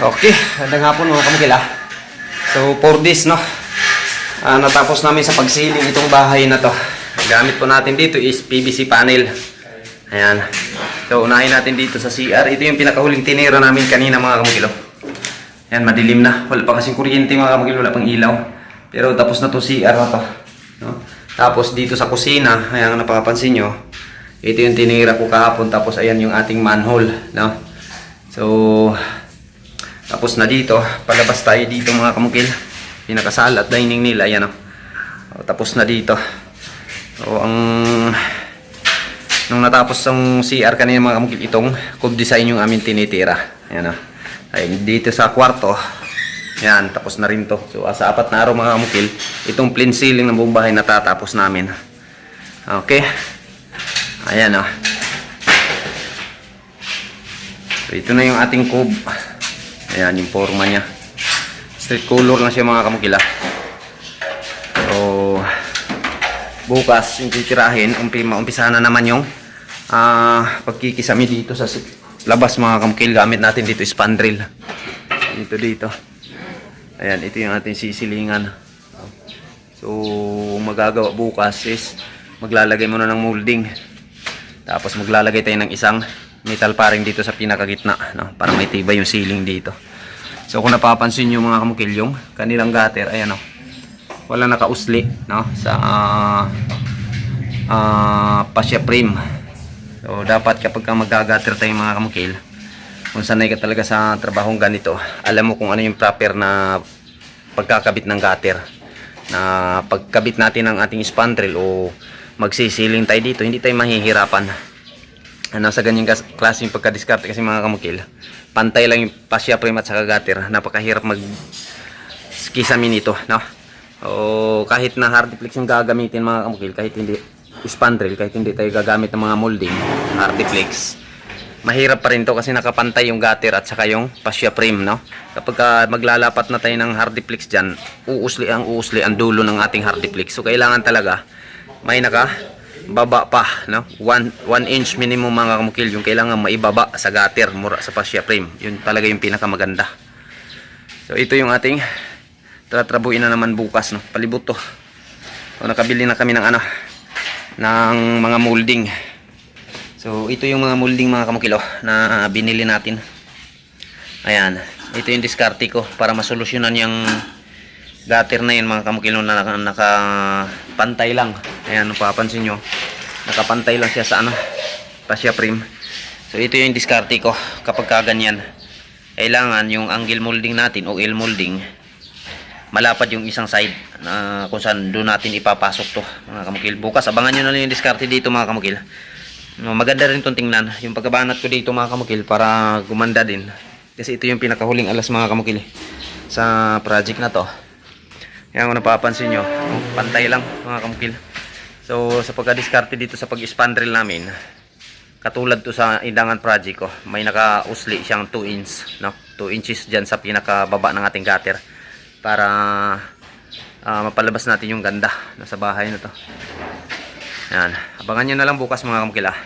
Okay, magandang hapon mga kamukil ah. So, for this, no, ah, natapos namin sa pagsiling itong bahay na to. Gamit po natin dito is PVC panel. Ayan. So, unahin natin dito sa CR. Ito yung pinakahuling tinira namin kanina mga kamukil. oh. Ayan, madilim na. Wala pa kasing kuryente mga kamukil, wala pang ilaw. Pero tapos na to CR na to. No? Tapos dito sa kusina, ayan napapansin nyo, ito yung tinira ko kahapon. Tapos ayan yung ating manhole. No? So, tapos na dito, palabas tayo dito mga kamukil. Pinakasal at dining nila, ayan o. O, tapos na dito. So, ang nung natapos ang CR kanina mga kamukil, itong cube design yung amin tinitira. Ayan o. Ay, dito sa kwarto, yan, tapos na rin to. So, sa apat na araw mga kamukil, itong plain ceiling ng buong bahay natatapos namin. Okay. Ayan o. So, ito na yung ating cube. Ayan, yung forma niya. Street color na siya mga kamukila. So, bukas yung titirahin, umpi, maumpisahan na naman yung ah pagkikisami dito sa labas mga kamukil. Gamit natin dito is spandrel. Dito, dito. Ayan, ito yung ating sisilingan. So, magagawa bukas is maglalagay muna ng molding. Tapos maglalagay tayo ng isang metal paring dito sa pinakagitna, no? Para may tibay yung ceiling dito. So kung napapansin nyo mga kamukil yung kanilang gutter, ayan o. Wala nakausli, no? Sa ah ah, pasya frame. So dapat kapag ka mag-gutter tayo mga kamukil, kung sanay ka talaga sa trabahong ganito, alam mo kung ano yung proper na pagkakabit ng gutter. Na pagkabit natin ng ating spandrel o magsisiling tayo dito, hindi tayo mahihirapan ano sa ganyang gas- klaseng pagka-discard kasi mga kamukil pantay lang yung pasya frame at saka gutter napakahirap mag kisamin ito no? O kahit na hardiplex yung gagamitin mga kamukil kahit hindi spandrel kahit hindi tayo gagamit ng mga molding hardiplex mahirap pa rin to kasi nakapantay yung gutter at saka yung pasya frame no? Kapag ka maglalapat na tayo ng hardiplex dyan uusli ang uusli ang dulo ng ating hardiplex so kailangan talaga may naka baba pa no? 1 1 inch minimum mga kamukil. Yung kailangan maibaba sa gutter mura sa fascia frame. Yun talaga yung pinakamaganda. So ito yung ating tatrabuin na naman bukas no? Palibot to. So nakabili na kami ng ano ng mga molding. So ito yung mga molding mga kamukil oh, na binili natin. Ayan. Ito yung diskarte ko para masolusyonan yung gutter na yun mga kamukil na naka, nakapantay lang. Ayan napapansin nyo nakapantay lang siya sa ano pasya frame so ito yung diskarte ko kapag kaganyan kailangan yung angle molding natin o L molding malapad yung isang side na kung saan doon natin ipapasok to mga kamukil. Bukas abangan nyo na lang yung diskarte dito mga kamukil. No, maganda rin itong tingnan yung pagkabanat ko dito mga kamukil para gumanda din. Kasi ito yung pinakahuling alas mga kamukil sa project na to. Yan kung napapansin nyo, pantay lang mga kamukil. So sa pagka-discarte dito sa pag-spandrel namin, katulad to sa Indangan project ko, may naka-usli siyang 2 inch, no? 2 inches dyan sa pinakababa ng ating gutter para ah, mapalabas natin yung ganda no, sa bahay na to. Yan, abangan nyo na lang bukas mga kamukil ah.